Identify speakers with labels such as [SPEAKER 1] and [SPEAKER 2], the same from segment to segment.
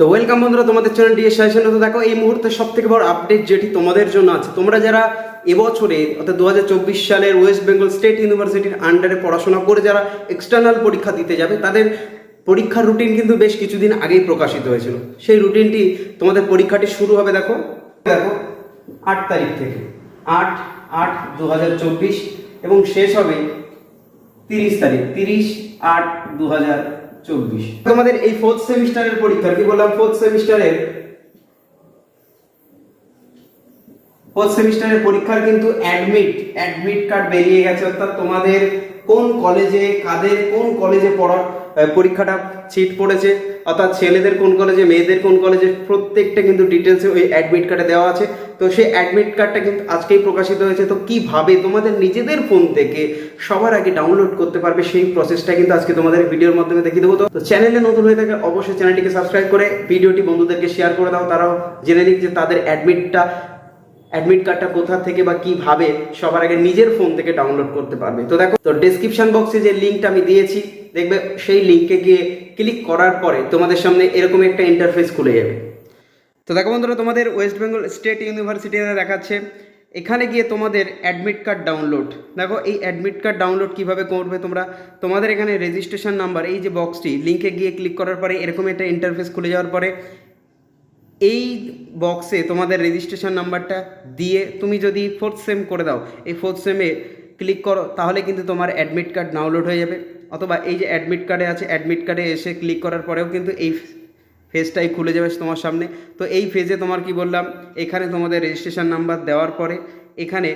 [SPEAKER 1] তো ওয়েলকাম বন্ধুরা, তোমাদের চ্যানেল ডিএস সাজেশন তো দেখো। এই মুহূর্তে সব থেকে বড় আপডেট যেটি তোমাদের জন্য আছে। তোমরা যারা এবছরে, অর্থাৎ দু হাজার চব্বিশ সালের ওয়েস্ট বেঙ্গল স্টেট ইউনিভার্সিটির আন্ডারে পড়াশোনা করে যারা এক্সটার্নাল পরীক্ষা দিতে যাবে, তাদের পরীক্ষার রুটিন কিন্তু বেশ কিছুদিন আগেই প্রকাশিত হয়েছিল। সেই রুটিনটি তোমাদের পরীক্ষাটি শুরু হবে, দেখো। দেখো, আট তারিখ থেকে। আট আট দু এবং শেষ হবে তিরিশ তারিখ। তিরিশ আট দু চব্বিশ। তোমাদের এই ফোর্থ সেমিস্টারের পরীক্ষা কি বললাম? ফোর্থ সেমিস্টারের? ফোর্থ সেমিস্টারের পরীক্ষার কিন্তু অ্যাডমিট অ্যাডমিট কার্ড বেরিয়ে গেছে, অর্থাৎ তোমাদের কোন কলেজে, কাদের কোন কলেজে পড়ার পরীক্ষাটা ছিট পড়েছে, অর্থাৎ ছেলেদের কোন কলেজে, মেয়েদের কোন কলেজে, প্রত্যেকটা কিন্তু ডিটেলসে ওই অ্যাডমিট কার্ডে দেওয়া আছে। তো সেই অ্যাডমিট কার্ডটা কিন্তু আজকেই প্রকাশিত হয়েছে। তো কীভাবে তোমাদের নিজেদের ফোন থেকে সবার আগে ডাউনলোড করতে পারবে সেই প্রসেসটা কিন্তু আজকে তোমাদের ভিডিওর মাধ্যমে দেখিয়ে দেবো। তো চ্যানেলে নতুন হয়ে থাকে অবশ্যই চ্যানেলটিকে সাবস্ক্রাইব করে ভিডিওটি বন্ধুদেরকে শেয়ার করে দাও। তারাও জেনে নিক যে তাদের অ্যাডমিটটা অ্যাডমিট কার্ডটা কোথা থেকে বা কীভাবে সবার আগে নিজের ফোন থেকে ডাউনলোড করতে পারবে। তো দেখো, তো ডেসক্রিপশন বক্সে যে লিঙ্কটা আমি দিয়েছি, দেখবে সেই লিঙ্কে গিয়ে ক্লিক করার পরে তোমাদের সামনে এরকম একটা ইন্টারফেস খুলে যাবে। তো দেখো বন্ধুরা, তোমাদের ওয়েস্ট বেঙ্গল স্টেট ইউনিভার্সিটিতে দেখাচ্ছে, এখানে গিয়ে তোমাদের অ্যাডমিট কার্ড ডাউনলোড দেখো, এই অ্যাডমিট কার্ড ডাউনলোড কীভাবে করবে তোমরা? তোমাদের এখানে রেজিস্ট্রেশন নাম্বার এই যে বক্সটি লিঙ্কে গিয়ে ক্লিক করার পরে এরকম একটা ইন্টারফেস খুলে যাওয়ার পরে এই বক্সে তোমাদের রেজিস্ট্রেশন নাম্বারটা দিয়ে তুমি যদি ফোর্থ সেম করে দাও, এই ফোর্থ সেমে ক্লিক করো, তাহলে কিন্তু তোমার অ্যাডমিট কার্ড ডাউনলোড হয়ে যাবে। অথবা এই যে অ্যাডমিট কার্ডে আছে অ্যাডমিট কার্ডে এসে ক্লিক করার পরেও কিন্তু এই ফেজটাই খুলে যাবে তোমার সামনে। তো এই ফেজে তোমার কি বললাম, এখানে তোমাদের রেজিস্ট্রেশন নাম্বার দেওয়ার পরে এখানে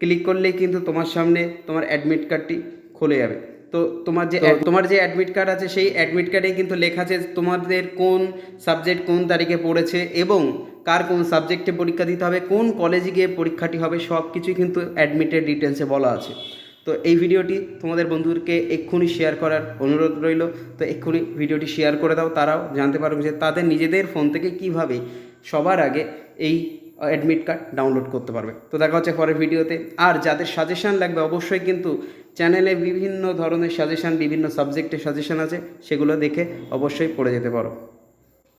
[SPEAKER 1] ক্লিক করলেই কিন্তু তোমার সামনে তোমার অ্যাডমিট কার্ডটি খুলে যাবে। তো তোমার যে তোমার যে অ্যাডমিট কার্ড আছে সেই অ্যাডমিট কার্ডে কিন্তু লেখা আছে তোমাদের কোন সাবজেক্ট কোন তারিখে পড়েছে এবং কার কোন সাবজেক্টে পরীক্ষা দিতে হবে কোন কলেজে গিয়ে পরীক্ষাটি হবে সব কিছুই কিন্তু অ্যাডমিটের ডিটেলসে বলা আছে। তো এই ভিডিওটি তোমাদের বন্ধুদেরকে এক্ষুনি শেয়ার করার অনুরোধ রইল। তো এক্ষুনি ভিডিওটি শেয়ার করে দাও তারাও জানতে পারবে যে তাদের নিজেদের ফোন থেকে কীভাবে সবার আগে এই অ্যাডমিট কার্ড ডাউনলোড করতে পারবে। তো দেখা হচ্ছে পরের ভিডিওতে। আর যাদের সাজেশান লাগবে অবশ্যই কিন্তু চ্যানেলে বিভিন্ন ধরনের সাজেশান বিভিন্ন সাবজেক্টের সাজেশান আছে সেগুলো দেখে অবশ্যই পড়ে যেতে পারো।